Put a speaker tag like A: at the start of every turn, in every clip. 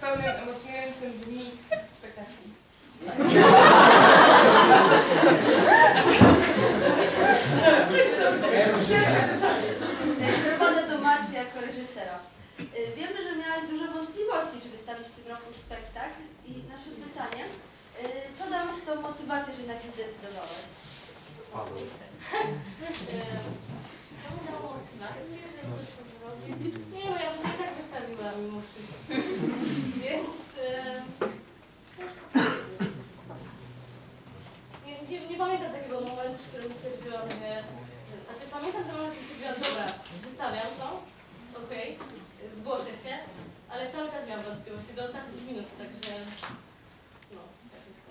A: pełnym emocjonującym dni spektakli.
B: Skierowane do Marty jako reżysera. Y, Wiemy, że miałaś dużo wątpliwości, czy wystawić w tym roku spektakl i nasze pytanie, y, co dało ci tą motywację, że jednak się zdecydowałaś?
C: Co mi dało motywację, żeby to zrobić? Nie no, ja bym i tak wystawiła mimo wszystko. Więc... e, ciężko powiedzieć. Nie, nie, nie pamiętam takiego momentu, w którym stwierdziłam, że... Znaczy pamiętam ten moment, w którym stwierdziłam, dobra, wystawiam to, okej, zgłoszę się, ale cały czas miałam wątpliwości do ostatnich minut, także... No, tak jest.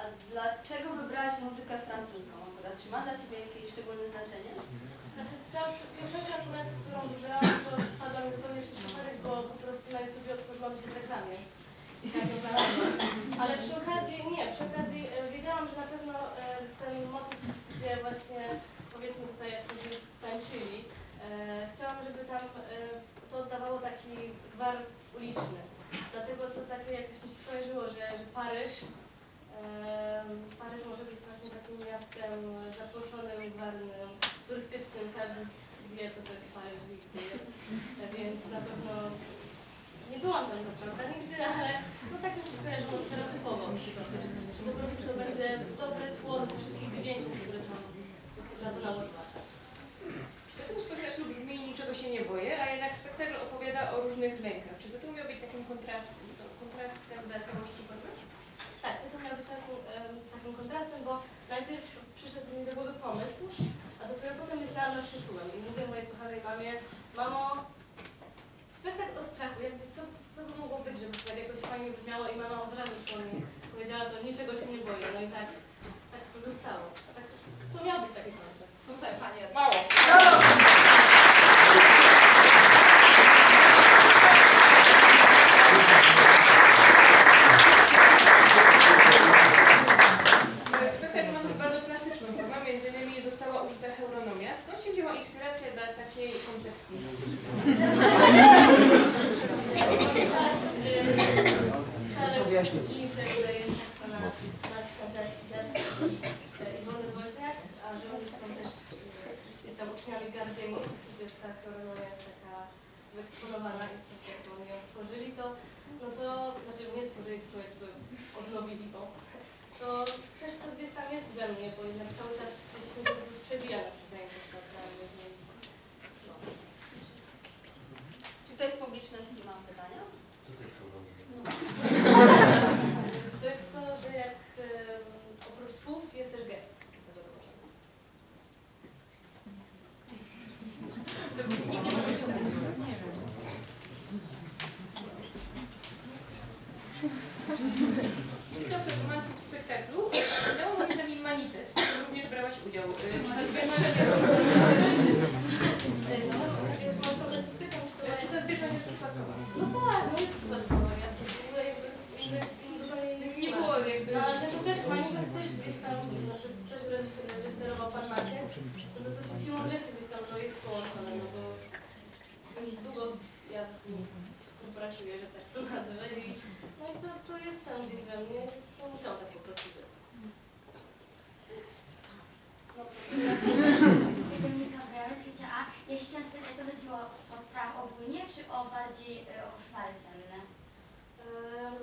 B: A dlaczego wybrałaś muzykę francuską akurat? Czy ma dla Ciebie jakieś szczególne znaczenie?
C: Znaczy, ta piosenka akurat, którą wybrałam, to wpadła mi zupełnie przez przypadek, bo po prostu na YouTube otworzyła mi się w reklamie. I tak ją. Ale przy okazji, nie, przy okazji e, wiedziałam, że na pewno e, ten motyw, gdzie właśnie, powiedzmy tutaj, jak sobie tańczyli, e, chciałam, żeby tam e, to oddawało taki gwar uliczny. Dlatego to takie jakoś mi się skojarzyło, że, że Paryż, Em, Paryż może być właśnie takim miastem zatłoczonym, gwarnym, turystycznym. Każdy wie, co to jest Paryż i gdzie jest. E, Więc na pewno nie byłam tam co prawda nigdy, ale no tak mi się skojarzyło stereotypowo. Że Po prostu to będzie dobre tło do wszystkich dźwięków, które tam to nałożyła.
A: Tytuł spektaklu brzmi Niczego się nie boję, a jednak spektakl opowiada o różnych lękach. Czy tytuł miał być takim kontrastem, kontrastem dla całości formy?
C: Tak, to miał być takim, takim kontrastem, bo najpierw przyszedł mi do głowy pomysł, a dopiero potem myślałam nad tytułem i mówię mojej kochanej mamie, mamo, spektakl o strachu, jakby co, co by mogło być, żeby to tak brzmiało i mama od razu mi powiedziała, to niczego się nie boję, no i tak, tak to zostało. Tak, to miał być taki kontrast.
D: Tutaj panie.
A: Mało. E, Spektakl ma bardzo klasyczną formę, między innymi została użyta heuronomia. Skąd się wzięła inspiracja dla takiej koncepcji?
C: Wyjaśnię. które jest pana Maćka Dziaczka i Iwony Woźniak, a że oni są też, e, jest tam uczniami Gardzienic, gdzie ta koronowa jest taka wyeksponowana i tak jak oni ją stworzyli, to no to, znaczy nie stworzyli, tylko jakby odnowili to, to też to gdzieś tam jest we mnie, bo jednak cały czas gdzieś się przebija na tych zajęciach teatralnych, więc no.
B: Czy ktoś z publiczności ma pytania?
C: To jest to, że jak em, oprócz słów jest też gest do tego dołożony.
A: To nikt nie ma pytań. Kilka fragmentów w spektaklu dało moim zdaniem manifest, w którym również brałaś udział. E, Czy to zbieżność jest,
C: E, No, sobie mam problem z pytań,
A: e, czy ta zbieżność jest przypadkowa?
C: No tak, no jest ja coś w ogóle jakby
A: Nie było jakby...
C: No ale że to też manifest też gdzieś tam, znaczy też reżyserował pan Maciek, no to to się siłą rzeczy gdzieś tam no, jest połączone, no bo już długo ja z nim współpracuję, że tak to nazwę i no i to, to jest tam gdzieś we mnie, to musiało tak po prostu być. No,
E: Dominika Braun, A. Ja się chciałam spytać, to chodziło o strach ogólnie, czy o bardziej e, o koszmary senne?
C: Em,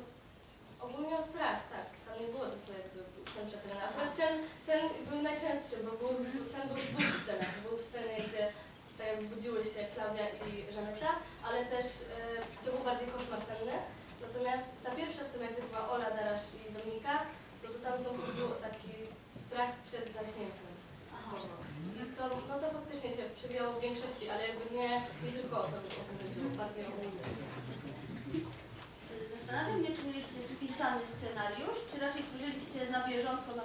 C: ogólnie o strach, tak. Tam nie było tylko jakby sen przesadny. Akurat sen, sen był najczęstszy, bo był, sen był w dwóch scenach. Był w scenie, gdzie tak jakby budziły się Klaudia i Żaneta, ale też e, to był bardziej koszmar senny. Natomiast ta pierwsza scena, gdzie była Ola, Darasz i Dominika, no to tam był taki strach przed zaśnięciem. I to, no to faktycznie się przewijało w większości, ale jakby nie, nie tylko o, to, o tym chodziło, bardziej.
B: Y, Zastanawiam się, czy mieliście spisany scenariusz, czy raczej tworzyliście na bieżąco na